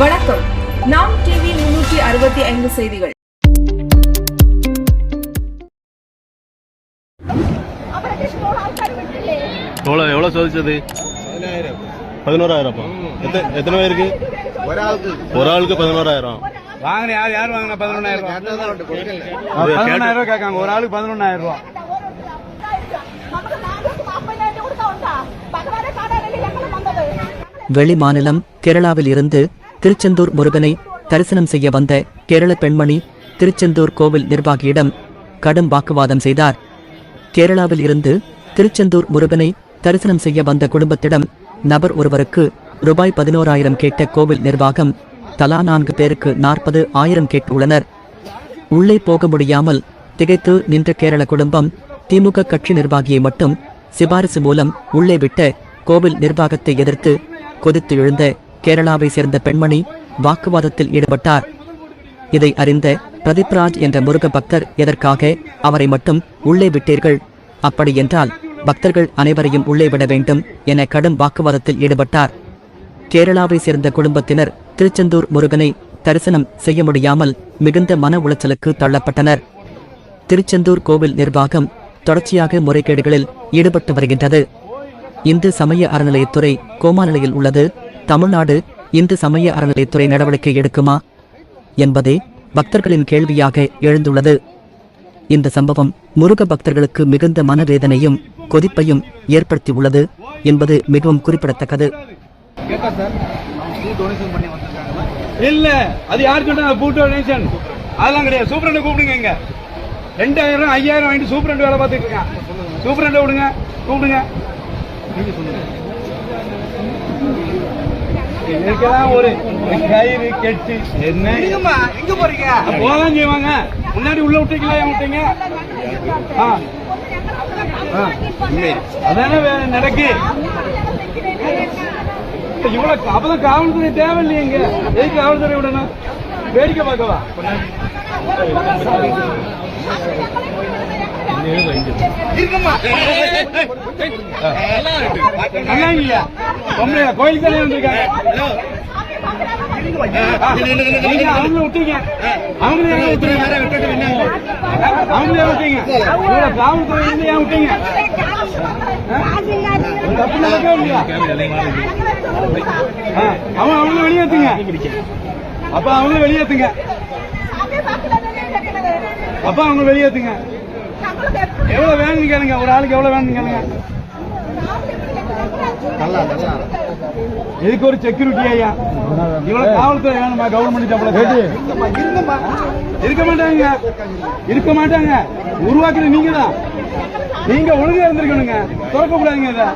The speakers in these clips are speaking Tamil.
வணக்கம். நாம் டிவி முன்னூற்றி அறுபத்தி ஐந்து செய்திகள். எவ்வளோ எவ்வளோ சோதிச்சது? பதினோராயிரம். எத்தனை பேருக்கு? ஒரு ஆளுக்கு பதினோராயிரம். வாங்கின யார் யார் வாங்கின பதினொன்னாயிரம் பதினொன்னாயிரம் ரூபாய் கேட்காங்க. ஒரு ஆளுக்கு பதினொன்னாயிரம் ரூபாய் வெளிமாநிலம் கேரளாவில் இருந்து திருச்செந்தூர் முருகனை தரிசனம் செய்ய வந்த கேரள பெண்மணி திருச்செந்தூர் கோவில் நிர்வாகியிடம் கடும் வாக்குவாதம் செய்தார். கேரளாவில் இருந்து திருச்செந்தூர் முருகனை தரிசனம் செய்ய வந்த குடும்பத்திடம் நபர் ஒருவருக்கு ரூபாய் பதினோராயிரம் கேட்ட கோவில் நிர்வாகம் தலா நான்கு பேருக்கு நாற்பது ஆயிரம் கேட்டுள்ளனர் உள்ளே போக முடியாமல் திகைத்து நின்ற கேரள குடும்பம் திமுக கட்சி நிர்வாகியை மட்டும் சிபாரிசு மூலம் உள்ளே விட்ட கோவில் நிர்வாகத்தை எதிர்த்து கொதித்து எழுந்த கேரளாவை சேர்ந்த பெண்மணி வாக்குவாதத்தில் ஈடுபட்டார். இதை அறிந்த பிரதீப்ராஜ் என்ற முருக பக்தர் எதற்காக அவரை மட்டும் உள்ளே விட்டீர்கள்? அப்படியென்றால் பக்தர்கள் அனைவரையும் உள்ளே விட வேண்டும் என கடும் வாக்குவாதத்தில் ஈடுபட்டார். கேரளாவை சேர்ந்த குடும்பத்தினர் திருச்செந்தூர் முருகனை தரிசனம் செய்ய முடியாமல் மிகுந்த மன உளைச்சலுக்கு தள்ளப்பட்டனர். திருச்செந்தூர் கோவில் நிர்வாகம் தொடர்ச்சியாக முறைகேடுகளில் ஈடுபட்டு வருகின்றது. இந்து சமய அறநிலையத்துறை கோமா நிலையில் உள்ளது. தமிழ்நாடு இந்து சமய அறநிலையத்துறை நடவடிக்கை எடுக்குமா என்பதே பக்தர்களின் கேள்வியாக எழுந்துள்ளது. இந்த சம்பவம் முருக பக்தர்களுக்கு மிகுந்த மனவேதனையும் கொதிப்பையும் ஏற்படுத்தியுள்ளது என்பது மிகவும் குறிப்பிடத்தக்கது. இல்ல அது யார் சொன்னா பூ டொனேஷன் அதெல்லாம் கிடையாது. சூப்பரண்ட் கூப்பிடுங்க இங்க. ரெண்டாயிரம் ஐயாயிரம் வாங்கிட்டு சூப்பரண்ட் வேலை பார்த்துட்டு இருக்கான். சூப்பரண்ட் விடுங்க கூப்பிடுங்க. நீங்க சொல்லுங்க இதுக்கெல்லாம் ஒரு கயிறு கெட்டு. என்ன? எங்க போறீங்க? போதான் செய்வாங்க முன்னாடி உள்ள விட்டீங்களா விட்டீங்க? ஆ. அதானே வே- நடக்கு. இவ்வளவு அப்பதான் காவல்துறை தேவையில்லையே இங்க. எதுக்கு காவல்துறை விடணும்? வேடிக்கை பார்க்கவா? நல்லா இல்லையா பொம்பளையா கோயில் தலைவர் வந்திருக்காங்க அவங்கள விட்டீங்க அவங்கள விட்டீங்க அவங்கள விட்டீங்க இவ்வளவு காவல்துறை இருந்து ஏன் விட்டீங்க தப்பு நடக்கவே இல்லையா அவன் அவங்கள வெளியேத்துங்க அப்ப அவங்கள வெளியேத்துங்க. அப்ப அவங்க வெளியேத்துங்க எவ்வளவு வேணும்னு கேளுங்க ஒரு ஆளுக்கு எவ்வளவு வேணும்னு கேளுங்க. இதுக்கு ஒரு செக்யூரிட்டி ஐயா. இவ்வளவு காவல்துறை வேணுமா கவர்மெண்ட் சம்பளம் இருக்க மாட்டாங்க. இருக்க மாட்டாங்க. உருவாக்குறது நீங்க தான் நீங்க ஒழுங்கா இருந்திருக்கணுங்க. திறக்க கூடாதுங்க இதை.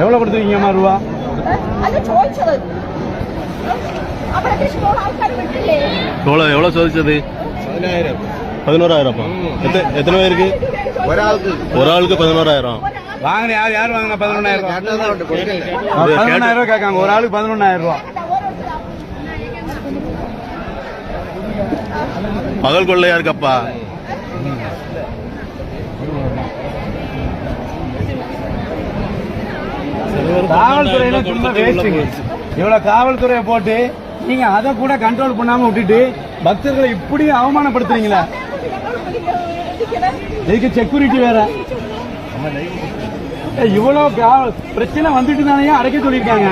എവിടെ കൊടുത്തിരിക്കും അമ്മ രൂപ ചോദിച്ചത് അവിടെ എവിടെ ചോദിച്ചത്? പതിനായിരം. பதினோராயிரம் எத்தனை பேருக்கு? ஒரு ஆளுக்கு ஒரு ஆளுக்கு பதினோராயிரம். வாங்கின யார் யார் வாங்கினா பதினொன்னாயிரம் பதினொன்னாயிரம் ரூபாய் கேட்காங்க. ஒரு ஆளுக்கு பதினொன்னாயிரம் ரூபாய் பகல் கொள்ளையா இருக்கப்பா காவல்துறையில சும்மா வேஸ்ட்டுங்க இவ்வளவு காவல்துறையை போட்டு நீங்க அதை கூட கண்ட்ரோல் பண்ணாம விட்டுட்டு பக்தர்களை இப்படி அவமானப்படுத்துறீங்களா? இதுக்கு செக்யூரிட்டி வேற? இவ்வளவு பிரச்சனை வந்துட்டு தானே அடைக்க சொல்லியிருக்காங்க.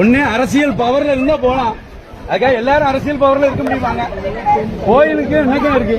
ஒண்ணு அரசியல் பவர்ல இருந்தா போலாம். அதுக்காக எல்லாரும் அரசியல் பவர்ல இருக்க முடியுமாங்க? கோயிலுக்கு என்னக்கம் இருக்கு.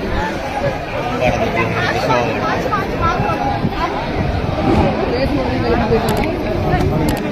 ஸோ பேச